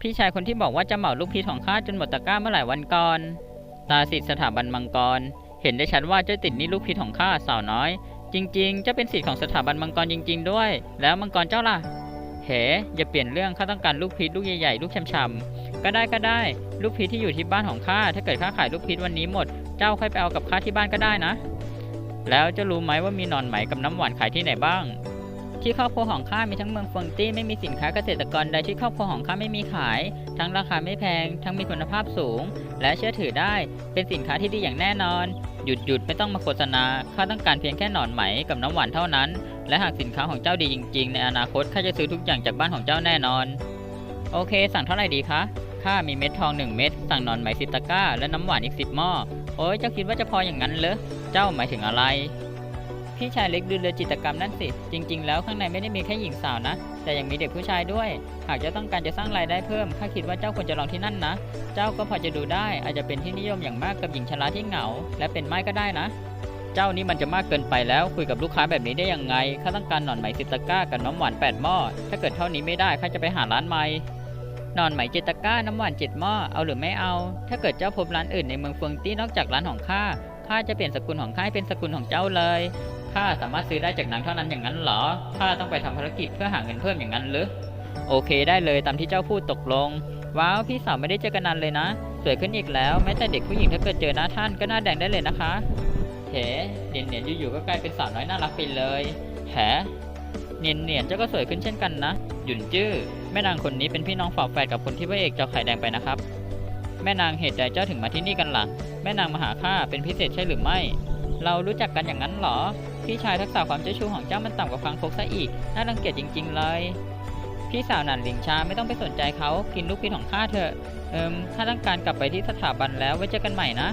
พี่ชายคนที่บอกว่าจะเหมาลูกพีชของข้าจนหมดตะกร้าเมื่อหลายวันก่อน ตาสิทธิสถาบันมังกร เห็นได้ชัดว่าเจ้าติดนี่ลูกพีชของข้าสาวน้อย จริงๆเจ้าเป็นสิทธิ์ของสถาบันมังกรจริง ๆ ด้วย แล้วมังกรเจ้าล่ะเหอย่าเปลี่ยนเรื่องข้าต้องการลูกพีชลูกใหญ่ๆลูกช่ำๆก็ได้ก็ได้ ลูกพีชที่อยู่ที่บ้านของข้าถ้าเกิดข้าขายลูกพีชวันนี้หมด เจ้าค่อยไปเอากับข้าที่บ้านก็ได้นะ แล้วเจะรู้ไหมว่ามีนอนไหมกับน้ำหวานขายที่ไหนบ้าง ที่ครอบครัวของข้ามีทั้งเมืองฟงตี้ไม่มีสินค้าเกษตรกรใดที่ครอบครัวของข้าไม่มีขาย ทั้งราคาไม่แพง ทั้งมีคุณภาพสูง และเชื่อถือได้ เป็นสินค้าที่ดีอย่างแน่นอน หยุดหยุดไม่ต้องมาโฆษณาข้าต้องการเพียงแค่หนอนไหมกับน้ำหวานเท่านั้น และหากสินค้าของเจ้าดีจริง ๆ ในอนาคตข้าจะซื้อทุกอย่างจากบ้านของเจ้าแน่นอน โอเค สั่งเท่าไหร่ดีคะข้ามีเม็ดทองหนึ่งเม็ดสั่งหนอนไหมสิบตะกร้า และน้ำหวานอีกสิบหม้อโอ้ยเจ้าคิดว่าจะพออย่างนั้นเหรอเจ้าหมายถึงอะไร พี่ชายเล็กดูเรือจิตกรรมนั่นสิ จริง ๆ แล้วข้างในไม่ได้มีแค่หญิงสาวนะ แต่ยังมีเด็กผู้ชายด้วย หากจ้าต้องการจะสร้างรายได้เพิ่ม ข้าคิดว่าเจ้าควรจะลองที่นั่นนะ เจ้าก็พอจะดูได้ อาจจะเป็นที่นิยมอย่างมากกับหญิงชราที่เหงา และเป็นไม้ก็ได้นะ เจ้านี่มันจะมากเกินไปแล้ว คุยกับลูกค้าแบบนี้ได้ยังไง ข้าต้องการหนอนไหมสิตะก้ากับน้ำหวานแปดหม้อ ถ้าเกิดเท่านี้ไม่ได้ข้าจะไปหาร้านใหม่นอนไหมเจ็ดตก้าน้ำหวานเจ็ดหม้อเอาหรือไม่เอา ถ้าเกิดเจ้าพบร้านอื่นในเมืองเฟิงตี้นอกจากร้านของข้าข้าจะเปลี่ยนสกุลของข้าให้เป็นสกุลของเจ้าเลย ข้าสามารถซื้อได้จากนังเท่านั้นอย่างนั้นเหรอข้าต้องไปทำภารกิจเพื่อหาเงินเพิ่มอย่างนั้นหรือโอเคได้เลยตามที่เจ้าพูดตกลง ว้าวพี่สาวไม่ได้เจอกันนานเลยนะ สวยขึ้นอีกแล้วแม้แต่เด็กผู้หญิงถ้าเกิดเจอหน้าท่านก็หน้าแดงได้เลยนะคะเฮ้เนียนเนียนอยู่ๆก็กลายเป็นสาวน้อยน่ารักไปเลยแหเนียนเนียนเจ้าก็สวยขึ้นเช่นกันนะหยุ่นจื้อแม่นางคนนี้เป็นพี่น้องฝาแฝดกับคนที่พระเอกเจ้าไข่แดงไปนะครับ แม่นางเหตุใดเจ้าถึงมาที่นี่กันล่ะ แม่นางมาหาข้าเป็นพิเศษใช่หรือไม่ เรารู้จักกันอย่างนั้นหรอ พี่ชายทักษะความเจ้าชู้ของเจ้ามันต่ำกว่าคางคกซะอีก น่ารังเกียจจริง ๆ เลย พี่สาวหนันหลิงชาไม่ต้องไปสนใจเขากินลูกพิษของข้าเถอะ เอิมถ้าต้องการกลับไปที่สถาบันแล้วไว้เจอกันใหม่นะ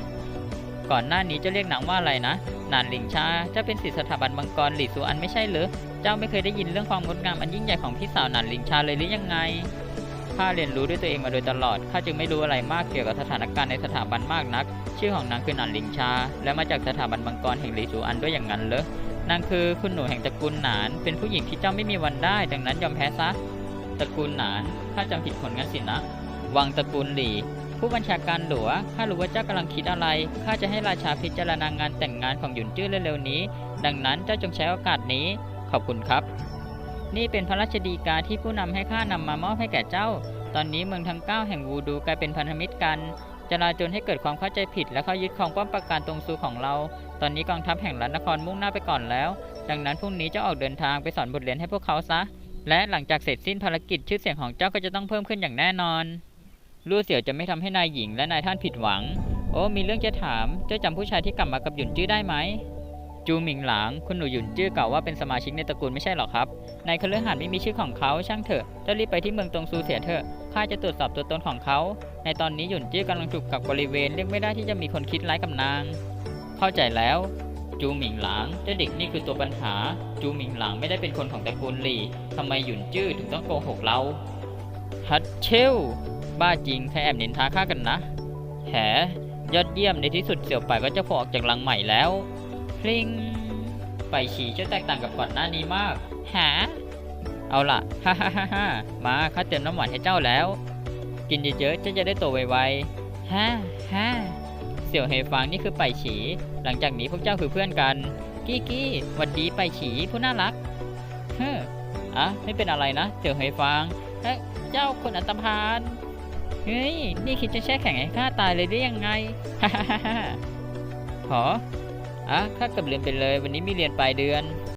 ก่อนหน้านี้จะเรียกหนางว่าอะไรนะหนานหลิงชาเจ้าเป็นศิษย์สถาบันมังกรหลี่ซูอันไม่ใช่หรือเจ้าไม่เคยได้ยินเรื่องความงดงามอันยิ่งใหญ่ของพี่สาวหนานหลิงชาเลยหรือยังไงข้าเรียนรู้ด้วยตัวเองมาโดยตลอด ข้าจึงไม่รู้อะไรมากเกี่ยวกับสถานการณ์ในสถาบันมากนัก ชื่อของนางคือนานหลิงชา และมาจากสถาบันมังกรแห่งหลีซูอันด้วยอย่างนั้นเหรอ นางคือคุณหนูแห่งตระกูลหนาน เป็นผู้หญิงที่เจ้าไม่มีวันได้ ดังนั้นยอมแพ้ซะ ตระกูลหนานข้าจำผิดคนงั้นสินะ วังตระกูลหลี่ ผู้บัญชาการหลัวข้ารู้ว่าเจ้ากำลังคิดอะไร ข้าจะให้ราชาพิจารณางานแต่งงานของหยุนจื้อเร็วๆนี้ ดังนั้นเจ้าจงใช้โอกาสนี้ ขอบคุณครับ นี่เป็นพระราชดีกาที่ผู้นำให้ข้านำมามอบให้แก่เจ้า ตอนนี้เมืองทั้งเก้าแห่งวูดูกลายเป็นพันธมิตรกัน จราจนให้เกิดความเข้าใจผิด และเขายึดครองป้อมปราการตรงซูของเรา ตอนนี้กองทัพแห่งรัฐนครมุ่งหน้าไปก่อนแล้ว ดังนั้นพรุ่งนี้เจ้าออกเดินทางไปสอนบทเรียนให้พวกเขาซะ และหลังจากเสร็จสิ้นภารกิจชื่อเสียงของเจ้าก็จะต้องเพิ่มขึ้นอย่างแน่นอนลู่เสี่ยวจะไม่ทำให้นายหญิงและนายท่านผิดหวัง โอ้มีเรื่องจะถาม เจ้าจำผู้ชายที่กลับมากับหยุนจื้อได้ไหม จูหมิงหลาง คุณหนูหยุนจื้อกล่าวว่าเป็นสมาชิกในตระกูลไม่ใช่หรอครับ ในคฤหาสน์ไม่มีชื่อของเขาช่างเถอะเจ้ารีบไปที่เมืองตรงซูเสียเถอะ ข้าจะตรวจสอบตัวตนของเขา ในตอนนี้หยุนจื้กำลังถูกกักบริเวณเรียกไม่ได้ที่จะมีคนคิดร้ายกับนาง เข้าใจแล้ว จูหมิงหลางเจ้าเด็กนี่คือตัวปัญหา จูหมิงหลางไม่ได้เป็นคนของตระกูลหลี่ทำไมหยุนจื้อถึงต้องโกหกเราฮัตเชลบ้าจริงใครแอบนินทาข้ากันนะแหยอดเยี่ยมในที่สุดเสี่ยวไปก็จะโผล่ออกจากรังใหม่แล้วพลิงไปฉี่จะแตกต่างกับก่อนหน้านี้มากหาเอาล่ะฮ่าฮ่าฮ่าฮ่ามาข้าเติมน้ำหวานให้เจ้าแล้ว กินเยอะๆจ้าจะได้โตไวๆฮ่าฮ่าเสี่ยวเฮฟางนี่คือไปฉี่หลังจากนี้พวกเจ้าคือเพื่อนกัน กี้กี้หวัดดีไปฉี่ผู้น่ารัก เฮ้ออะไม่เป็นอะไรนะ เสี่ยวเฮฟางเอ๊ะเจ้าคนอันตรพานเฮ้ย นี่คิดจะแช่แข็งให้ข้าตายเลยได้ยังไงฮ่าฮ่าฮ่าหออะข้าเกับลืมไปเลย วันนี้มีเรียนปลายเดือน